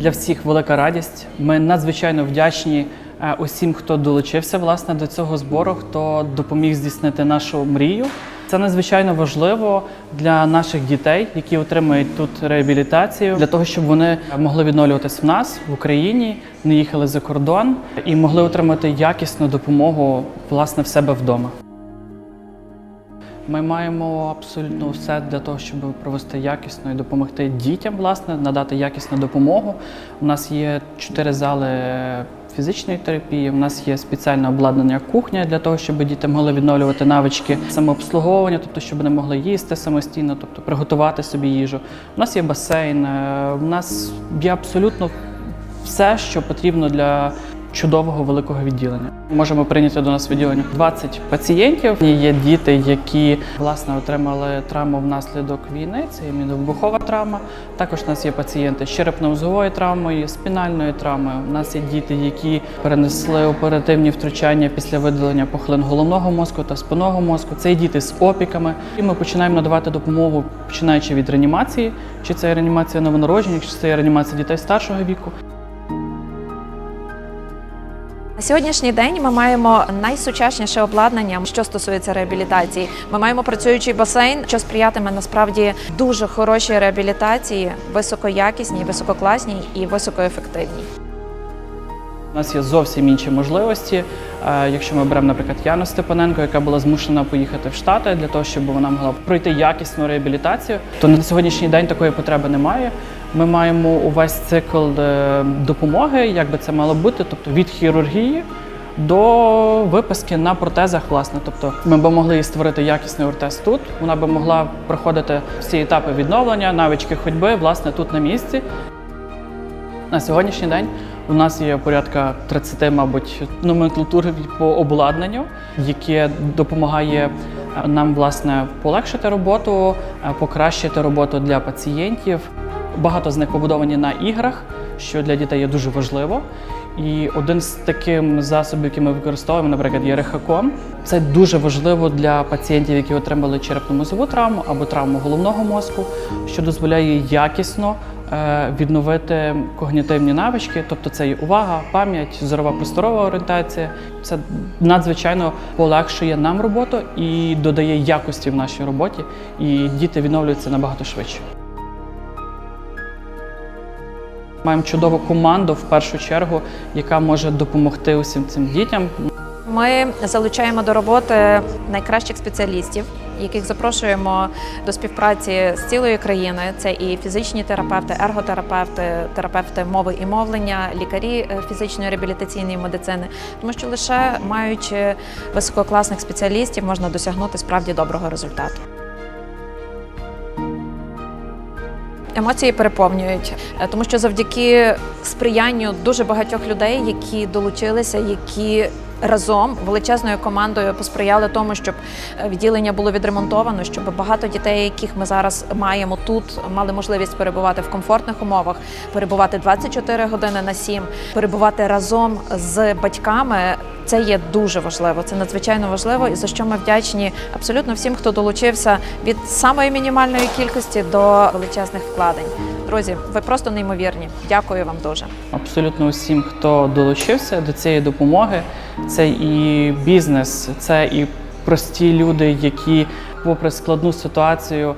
Для всіх велика радість. Ми надзвичайно вдячні е, усім, хто долучився власне до цього збору, хто допоміг здійснити нашу мрію. Це надзвичайно важливо для наших дітей, які отримують тут реабілітацію, для того, щоб вони могли відновлюватись в нас в Україні, не їхали за кордон і могли отримати якісну допомогу власне в себе вдома. Ми маємо абсолютно все для того, щоб провести якісно і допомогти дітям, власне, надати якісну допомогу. У нас є чотири зали фізичної терапії. У нас є спеціальне обладнання кухня для того, щоб діти могли відновлювати навички самообслуговування, тобто щоб вони могли їсти самостійно, тобто приготувати собі їжу. У нас є басейн. е, У нас є абсолютно все, що потрібно для чудового великого відділення. Можемо прийняти до нас відділення 20 пацієнтів. Є діти, які власне отримали травму внаслідок війни. Це є міновибухова травма. Також у нас є пацієнти з черепно-мозговою травмою, спінальною травмою. У нас є діти, які перенесли оперативні втручання після видалення пухлин головного мозку та спинного мозку. Це є діти з опіками. І ми починаємо надавати допомогу, починаючи від реанімації, чи це реанімація новонароджених, чи це реанімація дітей старшого віку. На сьогоднішній день ми маємо найсучасніше обладнання, що стосується реабілітації. Ми маємо працюючий басейн, що сприятиме насправді дуже хорошій реабілітації, високоякісній, висококласній і високоефективній. У нас є зовсім інші можливості. Е, Якщо ми беремо, наприклад, Яну Степаненко, яка була змушена поїхати в Штати для того, щоб вона могла пройти якісну реабілітацію, то на сьогоднішній день такої потреби немає. Ми маємо увесь цикл е, допомоги, як би це мало бути, тобто від хірургії до виписки на протезах, власне. Тобто ми б могли їй створити якісний ортез тут. Вона би могла проходити всі етапи відновлення, навички ходьби, власне, тут на місці. На сьогоднішній день у нас є порядка 30, мабуть, номенклатур по обладнанню, яке допомагає е, нам власне полегшити роботу, е, покращити роботу для пацієнтів. Багато з них побудовані на іграх, що для дітей є дуже важливо. І один з таких засобів, які ми використовуємо, наприклад, є рехаком. Це дуже важливо для пацієнтів, які отримали черепно-мозову травму або травму головного мозку, що дозволяє якісно відновити когнітивні навички, тобто це і увага, пам'ять, зорова просторова орієнтація. Це надзвичайно полегшує нам роботу і додає якості в нашій роботі, і діти відновлюються набагато швидше. Маємо чудову команду в першу чергу, яка може допомогти усім цим дітям. Ми залучаємо до роботи найкращих спеціалістів, яких запрошуємо до співпраці з цілої країни. Це і фізичні терапевти, ерготерапевти, терапевти мови і мовлення, лікарі е, фізичної реабілітаційної медицини, тому що лише маючи висококласних спеціалістів можна досягнути справді доброго результату. Емоції переповнюють, е, тому що завдяки сприянню дуже багатьох людей, які долучилися, які разом величезною командою посприяли тому, щоб е, відділення було відремонтовано, щоб багато дітей, яких ми зараз маємо тут, мали можливість перебувати в комфортних умовах, перебувати 24 години на 7, перебувати разом з батьками. Це є дуже важливо, це надзвичайно важливо, і за що ми вдячні абсолютно всім, хто долучився від самої мінімальної кількості до величезних вкладень. Друзі, ви просто неймовірні. Дякую вам дуже. Абсолютно усім, хто долучився до цієї допомоги. Це і бізнес, це і прості люди, які, попри складну ситуацію,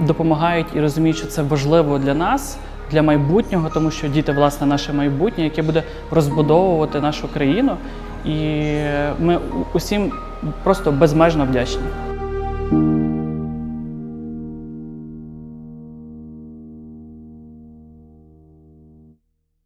допомагають і розуміють, що це важливо для нас, для майбутнього, тому що діти, власне, наше майбутнє, яке буде розбудовувати нашу країну. І ми усім просто безмежно вдячні.